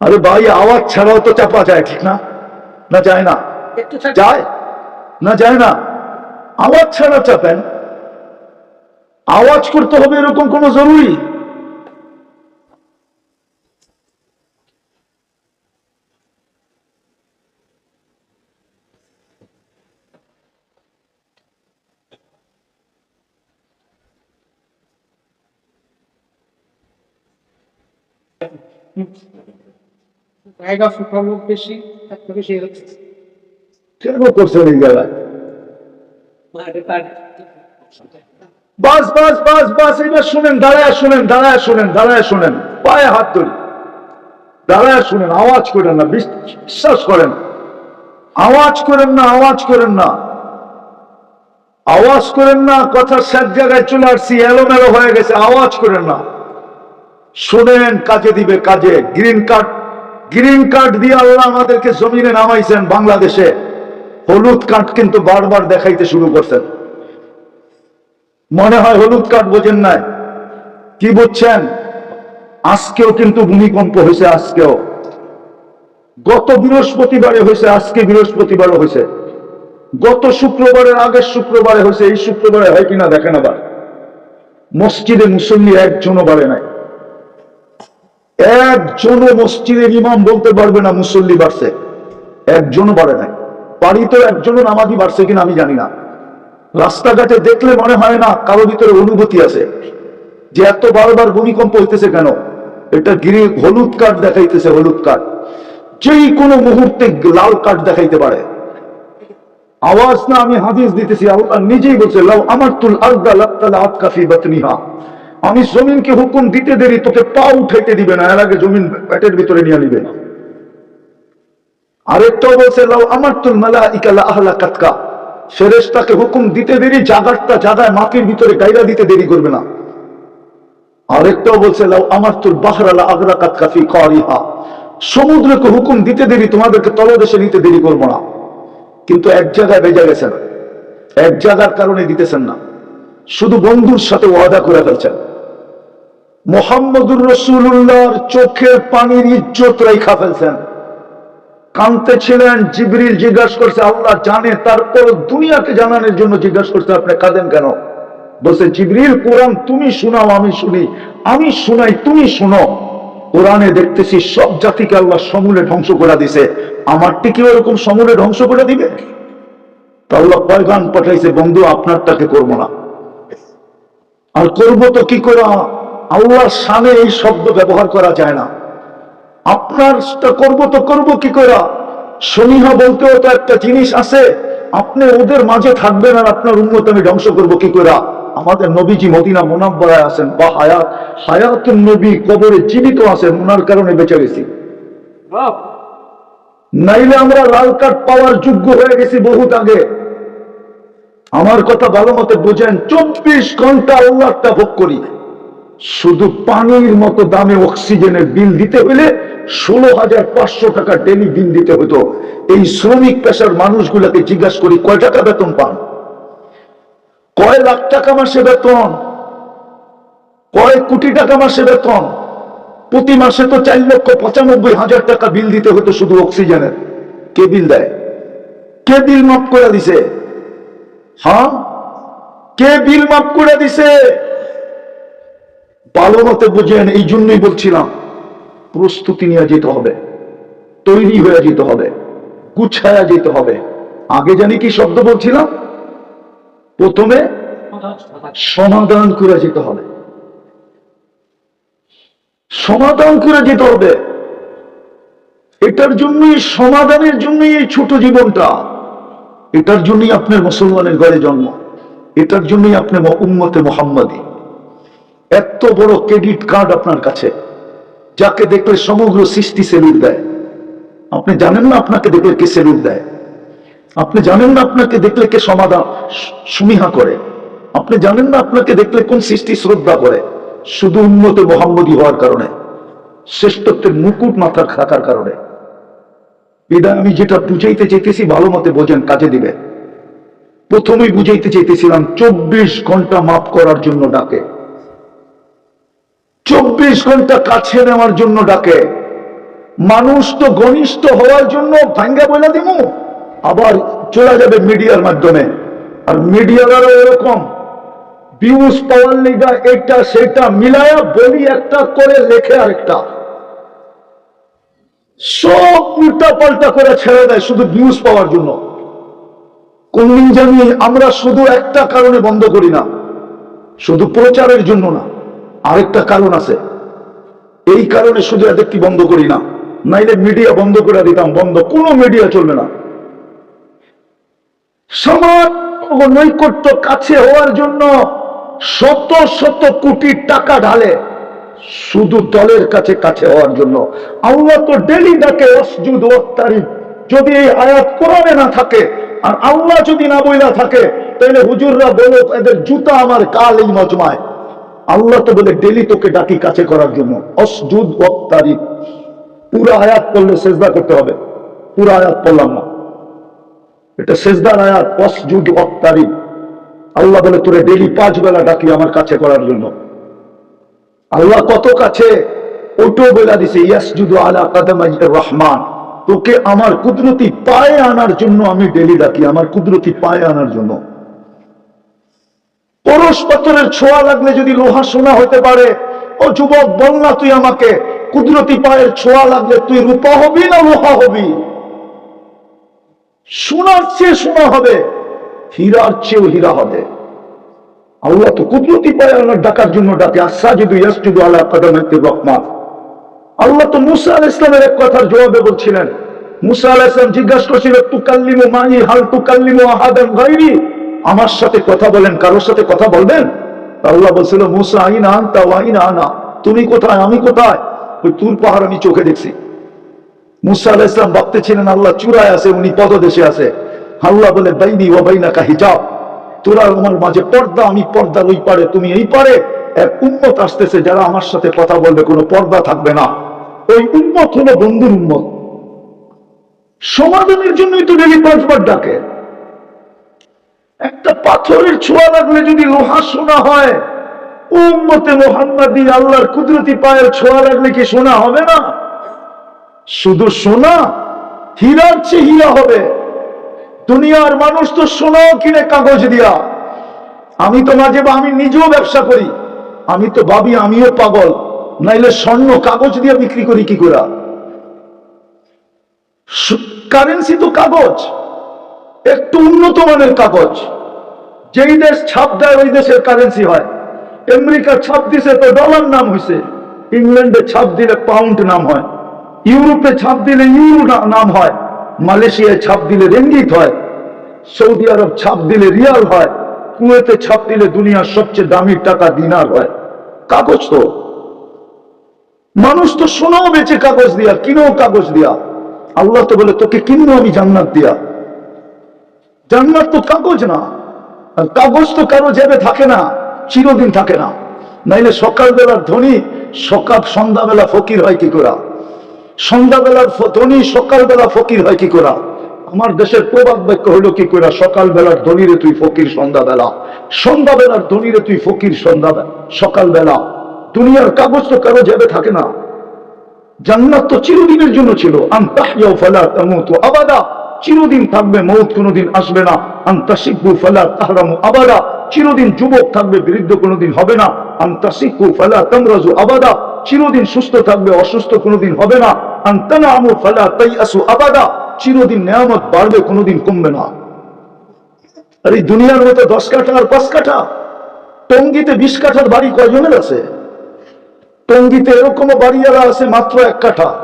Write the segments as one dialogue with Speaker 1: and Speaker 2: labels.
Speaker 1: আরে ভাই আওয়াজ ছাড়াও তো চাপা যায় ঠিক না? না যায় না। যায়? না যায় না। আওয়াজ ছাড়া চাপেন। আওয়াজ করতে হবে এরকম কোনো জরুরি?
Speaker 2: জায়গা বেশি তার থেকে
Speaker 1: কেন করছেন এই জায়গায়? বাস বাস বাস বাস এবার শুনেন দাঁড়ায় শুনেন দাঁড়ায় শুনেন দাঁড়ায় শুনেন। পায়ে হাত ধরি। দাঁড়ায় শুনেন আওয়াজ করেন না বিশ্বাস করেন। আওয়াজ করেন না আওয়াজ করেন না। আওয়াজ করেন না কথা সব জায়গায় চলে আসছি এলোমেলো হয়ে গেছে আওয়াজ করেন না। শোনেন কাজে দিবে কাজে গ্রিন কার্ড গ্রিন কার্ড দিয়ে আল্লাহ আমাদেরকে জমিনে নামাইছেন বাংলাদেশে। হলুদ কার্ড কিন্তু বারবার দেখাইতে শুরু করছেন। মনে হয় হলুদ কার্ড বোঝেন নাই। কি বুঝছেন? আজকেও কিন্তু ভূমিকম্প হয়েছে, আজকেও। গত বৃহস্পতিবারে হয়েছে, আজকে বৃহস্পতিবারও হয়েছে। গত শুক্রবারের আগের শুক্রবারে হয়েছে, এই শুক্রবারে হয় কিনা দেখেন আবার। মসজিদে মুসল্লি একজনও বাড়ে নাই। একজনও মসজিদের ইমাম বলতে পারবে না মুসল্লি বাড়ছে। একজনও বাড়ে নাই। বাড়িতে একজনও নামাজি বাড়ছে কিনা আমি জানি না। রাস্তাঘাটে দেখলে মনে হয় না কারও ভিতরে অনুভূতি আছে যে এত বারবার ভূমিকম্প হইতেছে কেন? এটা গিরি হলুদ কার্ড দেখাইতেছে, হলুদ কার্ড যেই কোনো মুহূর্তে লাল কার্ড দেখাইতে পারে। আওয়াজ না আমি হাদিস দিতেছি, আল্লাহ নিজেই বলছে, লাউ আমার তুল আর্দা লাত্তালা আতকাফি বাতনিহা। আমি জমিনকে হুকুম দিতে দেরি, তোকে পা উঠাইতে দিবে না, এর আগে জমিন পেটের ভিতরে নিয়ে নিবে আরেকটাও বলছে, লাউ আমার তুল মালা ইকালা আহলা কাতকা ফেরেশতাকে হুকুম দিতে দেরি জাগারটা জাগায় মাটির ভিতরে গাইরা দিতে দেরি করবে না। আরেকটাও বলছে, লাউ আমার বাহরালা কাতকাফি কারিহা। সমুদ্রকে হুকুম দিতে দেরি, তোমাদেরকে তলদেশে নিতে দেরি করব না। কিন্তু এক জায়গায় বেজে গেছেন। এক জায়গার কারণে দিতেছেন না। শুধু বন্ধুর সাথে ওয়াদা করে ফেলছেন। মোহাম্মদুর রসুল্লাহর চোখের পানির ইজ্জত রেখা ফেলছেন। কানতে ছিলেন জিবরিল জিজ্ঞাসা করছে, আল্লাহ জানে তারপর দুনিয়াকে জানানোর জন্য জিজ্ঞাসা করছে, আপনি কাঁদেন কেন? বলছে, জিবরিল, কোরআন তুমি শোনাও, আমি শুনি। আমি শোনাই, তুমি শোনো। কোরআনে দেখতেছি সব জাতিকে আল্লাহ সমূলে ধ্বংস করে দিছে। আমারটি কি ওরকম সমূলে ধ্বংস করে দিবে? তা আল্লাহ পয়গান পাঠাইছে, বন্ধু, আপনারটাকে করব না। আর করব তো কি করে? আল্লাহর সামনে এই শব্দ ব্যবহার করা যায় না। আপনারটা করব তো করব কি করে সমীহা বলতেও তো একটা জিনিস আছে আপনি ওদের মাঝে থাকবেন আর আপনার উন্নত আমি ধ্বংস করব কি করে আমাদের নবীজি মদিনা মোনাব্বরায় আছেন বা হায়াত হায়াতুন নবী কবরে জীবিত আছেন ওনার কারণে বেঁচে গেছি। নাইলে আমরা লাল কার্ড পাওয়ার যোগ্য হয়ে গেছি বহুত আগে। আমার কথা ভালো মতে বোঝেন চব্বিশ ঘণ্টা আল্লাহটা ভোগ করি। শুধু পানির মতো দামে অক্সিজেনের বিল দিতে হলে ষোলো হাজার পাঁচশো টাকা ডেলি বিল দিতে হতো। এই শ্রমিক পেশার মানুষগুলোকে জিজ্ঞাসা করি, কয় টাকা বেতন পান? কয় লাখ টাকা মাসে বেতন? কয় কোটি টাকা মাসে বেতন? প্রতি মাসে তো চার লক্ষ পঁচানব্বই হাজার টাকা বিল দিতে হতো শুধু অক্সিজেনের। কে বিল দেয়? কে বিল মাফ করে দিছে? হ্যাঁ? কে বিল মাফ করে দিছে? ভালো মতে বুঝেন, এই জন্যই বলছিলাম, প্রস্তুতি নিয়ে যেতে হবে, তৈরি হয়ে যেতে হবে, গুছায়া যেতে হবে। আগে জানি কি শব্দ বলছিলাম? প্রথমে সমাধান করে যেতে হবে। সমাধান করে যেতে হবে। এটার জন্যই, সমাধানের জন্যই এই ছোট জীবনটা। এটার জন্যই আপনার মুসলমানের ঘরে জন্ম। এটার জন্যই আপনি ম- উম্মতে মোহাম্মদী। এত বড় ক্রেডিট কার্ড আপনার কাছে, যাকে দেখলে সমগ্র সৃষ্টি সেলুট দেয়। আপনি জানেন না আপনাকে দেখলে কে সেলুট দেয়? আপনি জানেন না আপনাকে দেখলে কে সমাধান সুমিহা করে? আপনি জানেন না আপনাকে দেখলে কোন সৃষ্টি শ্রদ্ধা করে? শুধু উন্নত মোহাম্মদী হওয়ার কারণে, শ্রেষ্ঠত্বের মুকুট মাথার থাকার কারণে। বিদায় আমি যেটা বুঝাইতে চাইতেছি, ভালো মতে বোঝেন, কাজে দিবে। প্রথমেই বুঝাইতে চাইতেছিলাম, চব্বিশ ঘণ্টা মাফ করার জন্য ডাকে। চব্বিশ ঘণ্টা কাছে নেওয়ার জন্য ডাকে। মানুষ তো ঘনিষ্ঠ হওয়ার জন্য ভাঙ্গা বলে দিব আবার চলে যাবে মিডিয়ার মাধ্যমে। আর মিডিয়ারও এরকম। ভিউজ পাওয়ার লিগা এটা সেটা মিলায়া বলি একটা করে লেখে আরেকটা। সব উল্টা পাল্টা করে ছেড়ে দেয় শুধু ভিউজ পাওয়ার জন্য। কোনদিন জানি আমরা শুধু একটা কারণে বন্ধ করি না। শুধু প্রচারের জন্য না। আরেকটা কারণ আছে। এই কারণে শুধু কি বন্ধ করি না, নাইলে মিডিয়া বন্ধ করে দিতাম, বন্ধ, কোনো মিডিয়া চলবে না। সমাজ নৈকট্য কাছে হওয়ার জন্য শত শত কোটি টাকা ঢালে শুধু দলের কাছে কাছে হওয়ার জন্য। আল্লাহ তো ডেলি ডাকে অসজুদ ওয়াক্তারি যদি এই আয়াত কোরআনে না থাকে, আর আল্লাহ যদি না বইলা থাকে তাহলে হুজুররা বলো, এদের জুতা আমার কাল এই মজমায়। আল্লাহ তো বলে, ডেলি তোকে ডাকি কাছে করার জন্য। অসজুদ ওয়াক্তারি। পুরো আয়াত পড়লে সেজদা করতে হবে। পুরো আয়াত পড়লাম না। এটা সেজদার আয়াত, অসজুদ ওয়াক্তারি। আল্লাহ বলে, তোরে ডেলি পাঁচ বেলা ডাকি আমার কাছে করার জন্য। আল্লাহ কত কাছে ওটাও বলে দিছে, ইয়াসজুদু আলা কাদামাই রহমান। তোকে আমার কুদরতি পায়ে আনার জন্য আমি ডেলি ডাকি, আমার কুদরতি পায়ে আনার জন্য। পরশ পাথরের ছোঁয়া লাগলে যদি লোহা সোনা হতে পারে, ও যুবক, বল না তুই আমাকে, কুদরতি পায়ের ছোঁয়া লাগলে তুই রূপা হবি না লোহা হবি? সোনার চেয়ে সোনা হবে, হীরার চেয়েও হীরা হবে। আল্লাহ তো কুদরতি পায় আল্লাহ ডাকার জন্য ডাকে আসা যদি ইয়াসজুদু আলা কাদামাতির রহমান। আল্লাহ তো মুসা আল ইসলামের এক কথার জবাবে বলছিলেন, মুসা আল ইসলাম জিজ্ঞাসা করছিল তু কাল্লিমু মাই, হাল তু কাল্লিমু আহাদান গাইরি আমার সাথে কথা বলেন, কারোর সাথে কথা বলবেন? আল্লাহ বলছিল, মুসা, আইনা আনতা ওয়াইনা আনা। তুমি কোথায়, আমি কোথায়? ওই তুর পাহাড় আমি চোখে দেখছি। মুসা আলাহ ইসলাম ভাবতে ছিলেন আল্লাহ চূড়ায় আছে, উনি পদদেশে আছে। আল্লাহ বলে, বাইনি ও বাইনাকা হিজাব। তোরা আমার মাঝে পর্দা, আমি পর্দার ওই পারে, তুমি এই পারে। এক উন্মত আসতেছে, যারা আমার সাথে কথা বলবে, কোনো পর্দা থাকবে না। ওই উন্মত হলো বন্ধুর উন্মত সমাধানের জন্যই তো ডেলি পাঁচবার ডাকে। একটা পাথরের ছোঁয়া লাগলে যদি লোহা সোনা হয়, উম্মতে মোহাম্মদী আল্লাহর কুদরতি পায়ের ছোঁয়া লাগলে কি সোনা হবে না? শুধু সোনা? হীরার চেয়ে হীরা হবে। দুনিয়ার মানুষ তো সোনাও কিনে কাগজ দিয়া। আমি তো মাঝে বা আমি নিজেও ব্যবসা করি। আমি তো ভাবি আমিও পাগল। নাইলে স্বর্ণ কাগজ দিয়ে বিক্রি করি কি করে? কারেন্সি তো কাগজ। একটু উন্নত মানের কাগজ। যেই দেশ ছাপ দেয়, ওই দেশের কারেন্সি হয়। আমেরিকা ছাপ দিছে, তো ডলার নাম হয়েছে ইংল্যান্ডে ছাপ দিলে পাউন্ড নাম হয়। ইউরোপে ছাপ দিলে ইউরো নাম হয়। মালয়েশিয়ায় ছাপ দিলে রেঙ্গিত হয়। সৌদি আরব ছাপ দিলে রিয়াল হয়। কুয়েতে ছাপ দিলে দুনিয়ার সবচেয়ে দামি টাকা দিনার হয়। কাগজ তো। মানুষ তো সোনাও বেঁচে কাগজ দিয়া, কিনেও কাগজ দিয়া। আল্লাহ তো বলে, তোকে কিনবো আমি জান্নাত দিয়া। জান্নাত তো কাগজ না, আর কাগজ তো কারও জেবে থাকে না, চিরদিন থাকে না। নাইলে সকালবেলার ধনী সকাল সন্ধ্যাবেলা ফকির হয় কি করা? সন্ধ্যাবেলার ধনী সকালবেলা ফকির হয় কি করা? আমার দেশের প্রবাদ বাক্য হইল কি করা? সকালবেলার ধনীরে তুই ফকির, সন্ধ্যাবেলা। সন্ধ্যাবেলার ধনীরে তুই ফকির সন্ধ্যা সকালবেলা। দুনিয়ার কাগজ তো কারও জেবে থাকে না। জান্নাত তো চিরদিনের জন্য ছিল। তামুতু আবাদা। চিরদিন থাকবে, মৌত কোনোদিন আসবে না। আন্তাসিকু ফালা তাহরামু আবাদা। চিরদিন যুবক থাকবে, বৃদ্ধ কোনোদিন হবে না। আন্তাসিকু ফালা তামরাজু আবাদা। চিরদিন সুস্থ থাকবে, অসুস্থ কোনোদিন হবে না। আন্তানামু ফালা তাইয়াসু আবাদা। চিরদিন নেয়ামত বাড়বে, কোনোদিন কমবে না। আর এই দুনিয়ার মতো দশ কাঠা আর পাঁচ কাঠা? টঙ্গিতে বিশ কাঠার বাড়ি কয়জনের আছে? টঙ্গিতে এরকমও বাড়িওয়ালা আছে মাত্র এক কাঠা।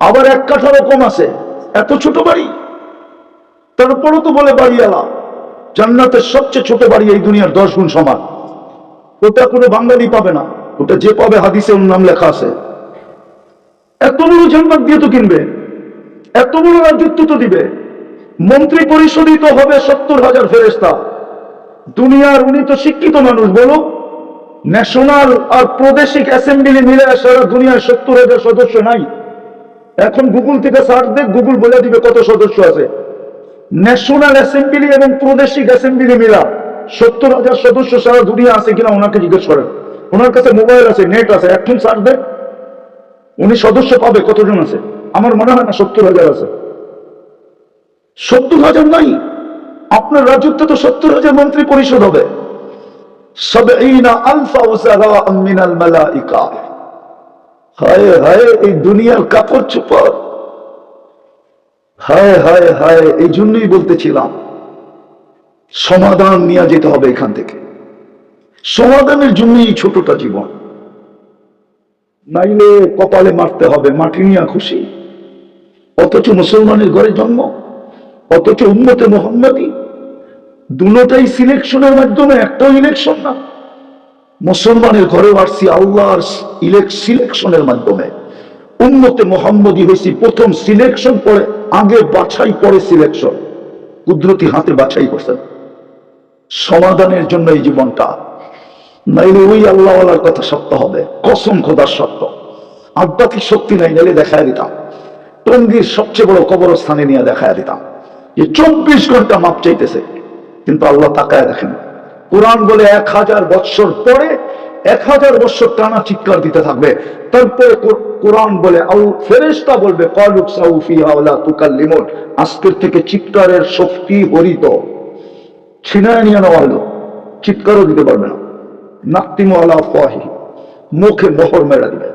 Speaker 1: আবার এক কাঠারও কম আছে। এত ছোট বাড়ি? তারপরও তো বলে বাড়িওয়ালা, জান্নাতের সবচেয়ে ছোট বাড়ি এই দুনিয়ার দশ গুণ সমান। ওটা কোনো বাঙালি পাবে না, ওটা যে পাবে হাদিসে ওর নাম লেখা আছে। এত বড় জান্নাত দিয়ে তো কিনবে, এত বড় রাজত্ব তো দিবে। মন্ত্রী পরিষদই তো হবে সত্তর হাজার ফেরেস্তা দুনিয়ার উনি তো শিক্ষিত মানুষ, বলো। ন্যাশনাল আর প্রাদেশিক অ্যাসেম্বলি মিলে সারা দুনিয়ার সত্তর হাজার সদস্য নাই। এখন গুগল থেকে সার্চ দেখ গুগল বলে দিবে কত সদস্য আছে। ন্যাশনাল অ্যাসেম্বলি এবং প্রাদেশিক অ্যাসেম্বলি মিলা সত্তর হাজার সদস্য সারা দুনিয়া আছে কিনা ওনাকে জিজ্ঞেস করেন। ওনার কাছে মোবাইল আছে নেট আছে, এখন সার্চ দেখ। উনি সদস্য পাবে, কতজন আছে? আমার মনে হয় না সত্তর হাজার আছে। সত্তর হাজার নাই। আপনার রাজত্বে তো সত্তর হাজার মন্ত্রী পরিষদ হবে। সাবঈনা আলফা মিনাল মালাইকা। হায় হায়, এই দুনিয়ার কাপড় চোপড়। হায় হায় হায়, এই জন্যই বলতেছিলাম, সমাধান নিয়ে যেতে হবে এখান থেকে। সমাধানের জন্যই এই ছোটটা জীবন। নাইলে কপালে মারতে হবে, মাটি নিয়ে খুশি। অথচ মুসলমানের ঘরে জন্ম, অথচ উন্মতে মোহাম্মদী। দুটাই সিলেকশনের মাধ্যমে, একটাও ইলেকশন না। মুসলমানের ঘরে আসছি আল্লাহর সিলেকশনের মাধ্যমে। উন্মতে মোহাম্মদী হয়েছি, প্রথম সিলেকশন পরে, আগে বাছাই, পরে সিলেকশন কুদরতি হাতে বাছাই করছেন। সমাধানের জন্য এই জীবনটা। নাইলে ওই আল্লাহওয়ালার কথা সত্য হবে। কসম খোদার সত্য। আধ্যাত্মিক শক্তি নাই, নাইলে দেখায় দিতাম। টঙ্গির সবচেয়ে বড় কবরস্থানে নিয়ে দেখায় দিতাম। যে চব্বিশ ঘণ্টা মাপ চাইতেছে, কিন্তু আল্লাহ তাকায় দেখেন। কোরআন বলে এক হাজার বৎসর পরে এক হাজার বৎসর টানা চিৎকার দিতে থাকবে। তারপরে কোরআন বলে আউ ফেরেশতা বলবে, কালুক সাউফিহা ওয়ালা তুকাল্লিমুন। আজকের থেকে চিৎকারের শক্তি হরিত। ছিনায় নিয়ে নেওয়া হলো। চিৎকারও দিতে পারবে না। নাক্তিমু আলা ফাহি মুখে মোহর মেরা দিবে।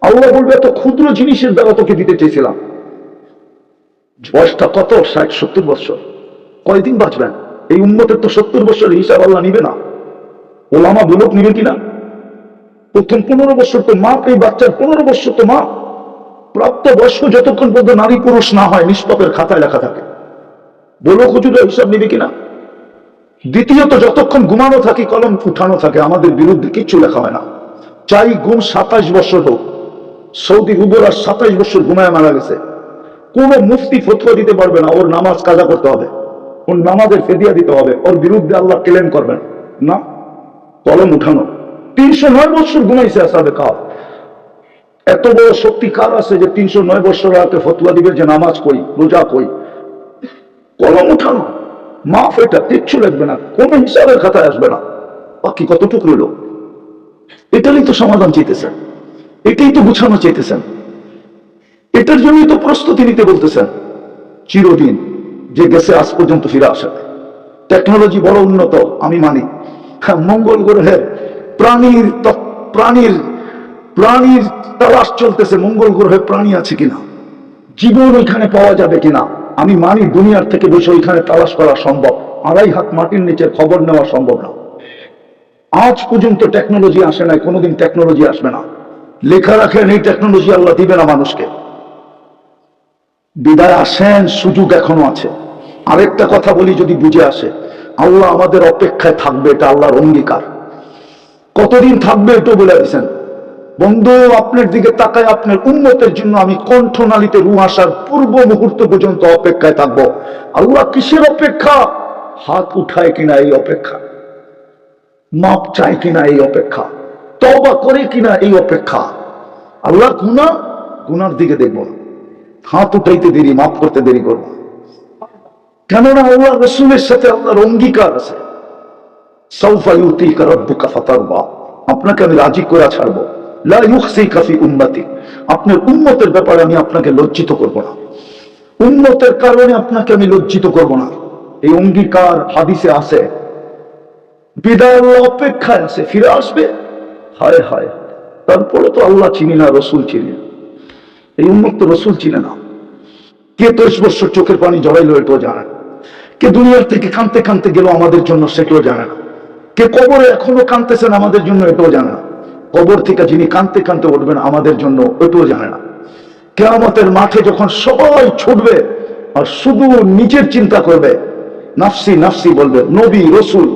Speaker 1: আল্লাহ বলবে, এত ক্ষুদ্র জিনিসের দ্বারা তোকে দিতে চেয়েছিলাম। বয়সটা কত? ষাট, সত্তর বছর কয়দিন বাঁচবেন? এই উন্মতের তো সত্তর বছরের হিসাব আল্লাহ নিবে না। ওলামা বুলক নিবে কিনা? প্রথম পনেরো বছর তো মা, এই বাচ্চার পনেরো বছর তো মা। প্রাপ্ত বয়স্ক যতক্ষণ পর্যন্ত নারী পুরুষ না হয়, নিষ্পাপের খাতায় লেখা থাকে। বলো খুচুরা হিসাব নিবে কিনা? দ্বিতীয়ত, যতক্ষণ ঘুমানো থাকি, কলম উঠানো থাকে, আমাদের বিরুদ্ধে কিচ্ছু লেখা হয় না। চাই ঘুম সাতাশ বছর হোক। সৌদি হুবরা সাতাশ বছর ঘুমায় মারা গেছে। কোন মুফতি ফতুয়া দিতে পারবে না, ওর নামাজ কাজা করতে হবে। ওর নামাজের ফেদিয়া দিতে হবে। ওর বিরুদ্ধে আল্লাহ ক্লেম করবেন। না, কলম উঠানো। তিনশো নয় বছর ঘুমাইছে আসাবে কাপ এত বড় শক্তি কার আছে যে তিনশো নয় বছর আগে ফতুয়া দিবে যে নামাজ কই রোজা কই কলম উঠানো। মাফ এটা, কিচ্ছু লাগবে না। কোন হিসাবের খাতায় আসবে না। বাকি কতটুকু রইল? এটারই তো সমাধান চাইতেছেন। এটাই তো গুছানো চাইতেছেন। এটার জন্যই তো প্রস্তুতি নিতে বলতেছেন। চিরদিন। যে গেছে আজ পর্যন্ত ফিরে আসে টেকনোলজি বড় উন্নত আমি মানি। হ্যাঁ, মঙ্গল গ্রহে প্রাণীর প্রাণীর প্রাণীর তালাশ চলতেছে মঙ্গল গ্রহে প্রাণী আছে কিনা? জীবন ওইখানে পাওয়া যাবে কিনা? আমি মানি দুনিয়ার থেকে বসে ওইখানে তালাশ করা সম্ভব। আড়াই হাত মাটির নিচের খবর নেওয়া সম্ভব না। আজ পর্যন্ত টেকনোলজি আসে নাই কোনোদিন টেকনোলজি আসবে না। লেখা রাখেন এই টেকনোলজি আল্লাহ দিবে না মানুষকে। বিদায় আসেন সুযোগ এখনও আছে। আরেকটা কথা বলি যদি বুঝে আসে। আল্লাহ আমাদের অপেক্ষায় থাকবে, এটা আল্লাহর অঙ্গীকার। কতদিন থাকবে এটাও বলে দিয়েছেন বন্ধু, আপনার দিকে তাকায় আপনার উন্নতের জন্য আমি কণ্ঠনালীতে রু আসার পূর্ব মুহূর্ত পর্যন্ত অপেক্ষায় থাকব। আল্লাহ কিসের অপেক্ষা? হাত উঠায় কিনা এই অপেক্ষা? মাপ চায় কিনা এই অপেক্ষা? তবা করে কিনা এই অপেক্ষা? আল্লাহ গুনা গুনার দিকে দেখব না। হাত উঠাইতে দেরি মাফ করতে দেরি করব কেননা আল্লাহ রসুলের সাথে আল্লাহর অঙ্গীকার আছে। আপনাকে আমি রাজি করে ছাড়বো। আপনার উম্মতের ব্যাপারে আমি আপনাকে লজ্জিত করব না। উম্মতের কারণে আপনাকে আমি লজ্জিত করব না। এই অঙ্গীকার হাদিসে আছে। বিদায় অপেক্ষায় আছে, ফিরে আসবে। হায় হায় তারপরে তো আল্লাহ চিনি না, রসুল চিনি না। এই উন্মুক্ত রসুল চিনে না। কে তেইশ বছর চোখের পানি জড়াইলো, এটাও জানে না। কে দুনিয়ার থেকে কানতে কানতে গেল আমাদের জন্য সেটাও জানে না। কে কবরে এখনও কানতেছেন আমাদের জন্য এটাও জানে না। কবর থেকে যিনি কানতে কানতে উঠবেন আমাদের জন্য এটাও জানে না। কেয়ামতের মাঠে যখন সবাই ছুটবে আর শুধু নিজের চিন্তা করবে, নাফসি নাফসি বলবে, নবী, রসুল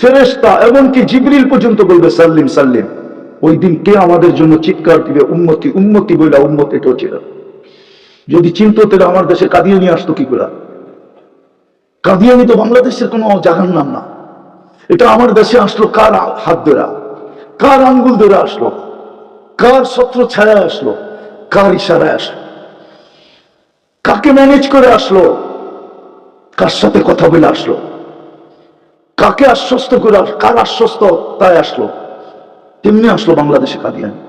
Speaker 1: ফেরেস্তা এমনকি জিবরিল পর্যন্ত বলবে, সাল্লিম সাল্লিম, ওই দিন কে আমাদের জন্য চিৎকার দিবে উন্মতি উন্মতি বইলা উন্মত এটাও ছিল যদি চিনত তাহলে আমার দেশে কাঁদিয়ে নিয়ে আসতো কি করে? কাদিয়ানি তো বাংলাদেশের কোনো জাহান নাম না। এটা আমার দেশে আসলো কার হাত ধরা? কার আঙ্গুল ধরে আসলো? কার ছত্র ছায়া আসলো? কার ইশারায় আসলো? কাকে ম্যানেজ করে আসলো? কার সাথে কথা বলে আসলো? কাকে আশ্বস্ত করে কার আশ্বস্ত তাই আসলো? তেমনি আসলো বাংলাদেশে কাদিয়ানি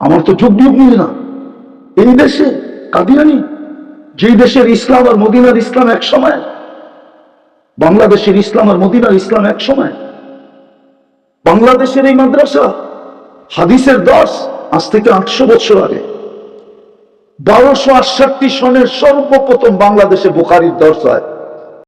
Speaker 1: আমার তো যোগ বিয়োগ মিলে না। এই দেশে কাদিয়ানি যেই দেশের ইসলাম আর মদিনার ইসলাম এক সময়, বাংলাদেশের ইসলাম আর মদিনার ইসলাম এক সময়, বাংলাদেশের এই মাদ্রাসা হাদিসের দশ, আজ থেকে আটশো বছর আগে, বারোশো আটষট্টি সনের সর্বপ্রথম বাংলাদেশে বোখারির দর্শ হয়